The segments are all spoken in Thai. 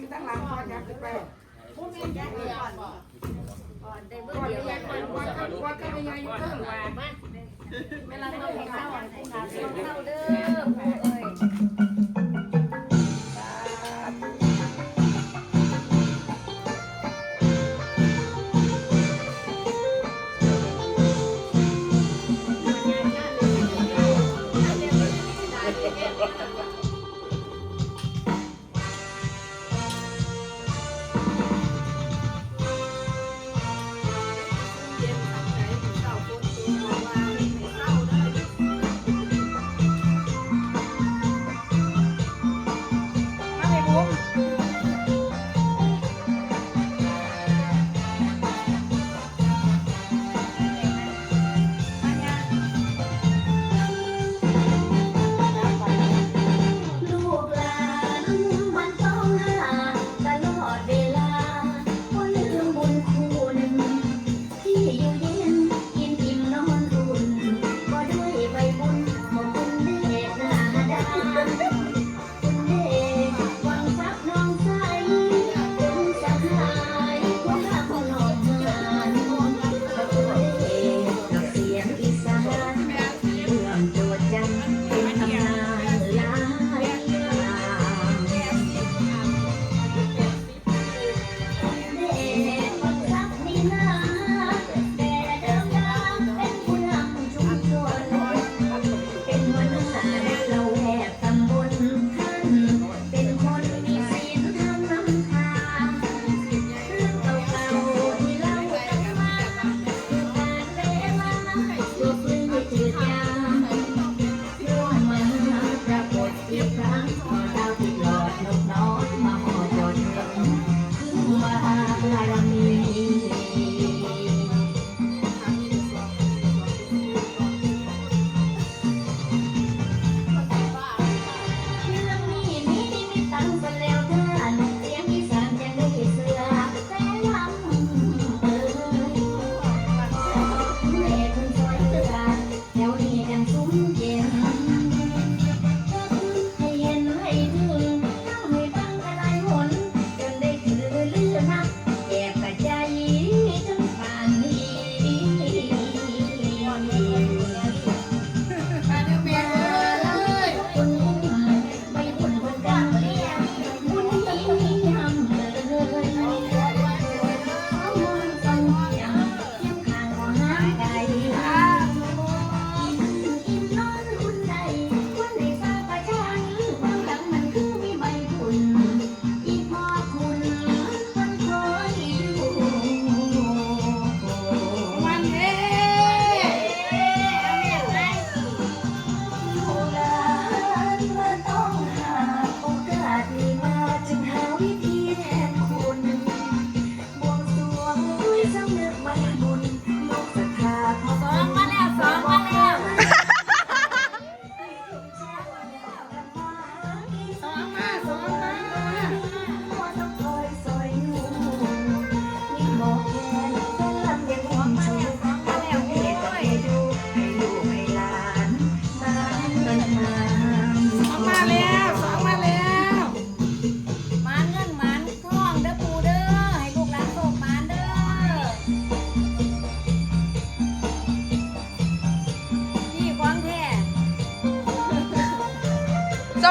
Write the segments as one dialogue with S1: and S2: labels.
S1: อยู่ตั้งหลังก่อนอยากขึ้ไป
S2: ผู้มีแก่ก่อน
S3: ก่อนได้เมื่
S1: ก่
S3: อ
S1: น
S3: ดียว
S1: ก่อนก่อนก่อนก็ไม่ยังอยู่เพิ่
S3: มว่าเว
S4: ลาเราเห็นเศร้าเศร้าเด้อ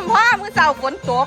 S4: มพ่อมื้อเช้า
S5: ฝนต
S4: ก